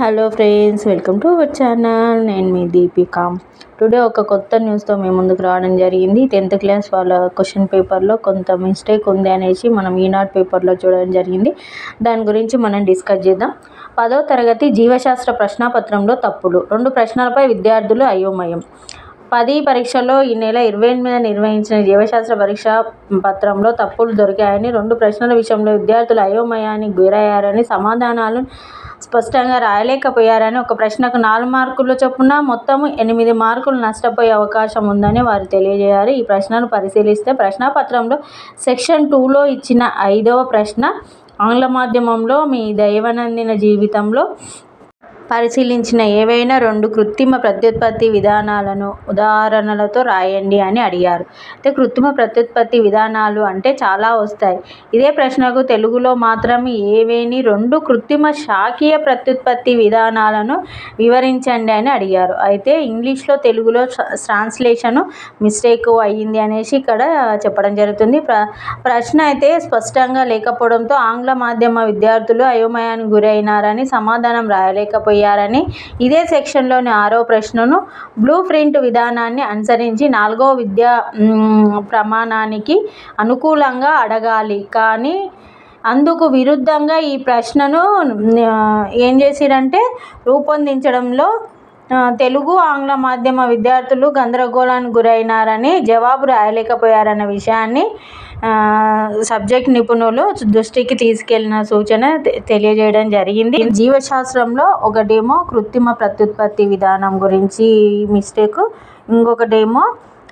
Hello friends welcome to our channel. నేను మీ Deepika. Today ఒక కొత్త న్యూస్తో మేము ముందుకు రావడం జరిగింది. టెన్త్ క్లాస్ వాళ్ళ క్వశ్చన్ పేపర్లో కొంత మిస్టేక్ ఉంది అనేసి మనం ఈనాడు పేపర్లో చూడడం జరిగింది. దాని గురించి మనం డిస్కస్ చేద్దాం. పదో తరగతి జీవశాస్త్ర ప్రశ్నాపత్రంలో తప్పులు. రెండు ప్రశ్నలపై విద్యార్థులు అయోమయం. పది పరీక్షలో ఈ నెల ఇరవై ఎనిమిదిన నిర్వహించిన జీవశాస్త్ర పరీక్ష పత్రంలో తప్పులు దొరికాయని రెండు ప్రశ్నల విషయంలో విద్యార్థులు అయోమయానికి గురయ్యారని సమాధానాలు స్పష్టంగా రాయలేకపోయారని ఒక ప్రశ్నకు నాలుగు మార్కులు చొప్పున మొత్తం ఎనిమిది మార్కులు నష్టపోయే అవకాశం ఉందని వారు తెలియజేయారు ఈ ప్రశ్నను పరిశీలిస్తే ప్రశ్నపత్రంలో సెక్షన్ టూలో ఇచ్చిన ఐదవ ప్రశ్న ఆంగ్ల మాధ్యమంలో మీ దైవనందిన జీవితంలో పరిశీలించిన ఏవైనా రెండు కృత్రిమ ప్రత్యుత్పత్తి విధానాలను ఉదాహరణలతో రాయండి అని అడిగారు. అయితే కృత్రిమ ప్రత్యుత్పత్తి విధానాలు అంటే చాలా వస్తాయి. ఇదే ప్రశ్నకు తెలుగులో మాత్రం ఏవేని రెండు కృత్రిమ శాఖీయ ప్రత్యుత్పత్తి విధానాలను వివరించండి అని అడిగారు. అయితే ఇంగ్లీష్లో తెలుగులో ట్రాన్స్లేషన్ మిస్టేక్ అయ్యింది అనేసి ఇక్కడ చెప్పడం జరుగుతుంది. ప్ర ప్రశ్న అయితే స్పష్టంగా లేకపోవడంతో ఆంగ్ల మాధ్యమ విద్యార్థులు అయోమయానికి గురైనారని సమాధానం రాయలేకపోయారు. చేయాలని ఇదే సెక్షన్లోని ఆరో ప్రశ్నను బ్లూ ప్రింట్ విధానాన్ని అనుసరించి నాలుగో విద్యా ప్రమాణానికి అనుకూలంగా అడగాలి. కానీ అందుకు విరుద్ధంగా ఈ ప్రశ్నను ఏం చేసిరంటే రూపొందించడంలో తెలుగు ఆంగ్ల మాధ్యమ విద్యార్థులు గందరగోళానికి గురైనారని జవాబు రాయలేకపోయారన్న విషయాన్ని సబ్జెక్ట్ నిపుణులు దృష్టికి తీసుకెళ్ళిన సూచన తెలియజేయడం జరిగింది. జీవశాస్త్రంలో ఒకటేమో కృత్రిమ ప్రత్యుత్పత్తి విధానం గురించి మిస్టేక్ ఇంకొకటేమో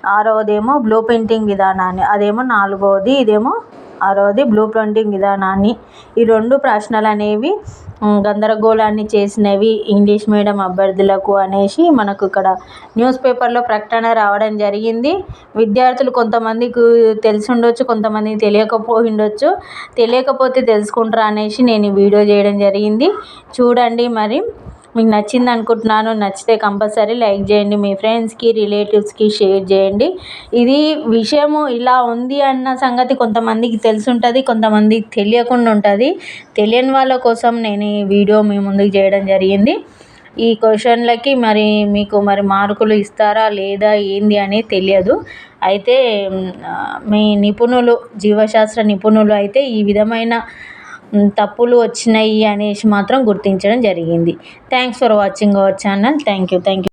ఆరవదేమో బ్లూ పెయింటింగ్ విధానాన్ని అదేమో నాలుగవది ఇదేమో ఆరవది బ్లూ ప్రింటింగ్ విధానాన్ని. ఈ రెండు ప్రశ్నలు అనేవి గందరగోళాన్ని చేసినవి ఇంగ్లీష్ మీడియం అభ్యర్థులకు అనేసి మనకు ఇక్కడ న్యూస్ పేపర్లో ప్రకటన రావడం జరిగింది. విద్యార్థులు కొంతమందికి తెలిసి ఉండొచ్చు కొంతమందికి తెలియకపోయి ఉండొచ్చు తెలియకపోతే తెలుసుకుంటారా అనేసి నేను ఈ వీడియో చేయడం జరిగింది. చూడండి మరి. మీకు నచ్చింది అనుకుంటున్నాను నచ్చితే కంపల్సరీ లైక్ చేయండి మీ ఫ్రెండ్స్కి రిలేటివ్స్కి షేర్ చేయండి. ఇది విషయము ఇలా ఉంది అన్న సంగతి కొంతమందికి తెలిసి ఉంటుంది కొంతమందికి తెలియకుండా ఉంటుంది. తెలియని వాళ్ళ కోసం నేను ఈ వీడియో మీ ముందుకు చేయడం జరిగింది. ఈ క్వశ్చన్లకి మరి మీకు మరి మార్కులు ఇస్తారా లేదా ఏంది అనేది తెలియదు. అయితే మీ నిపుణులు జీవశాస్త్ర నిపుణులు అయితే ఈ విధమైన తప్పులు వచ్చినాయి అనేసి మాత్రం గుర్తించడం జరిగింది. Thanks for watching our channel thank you thank you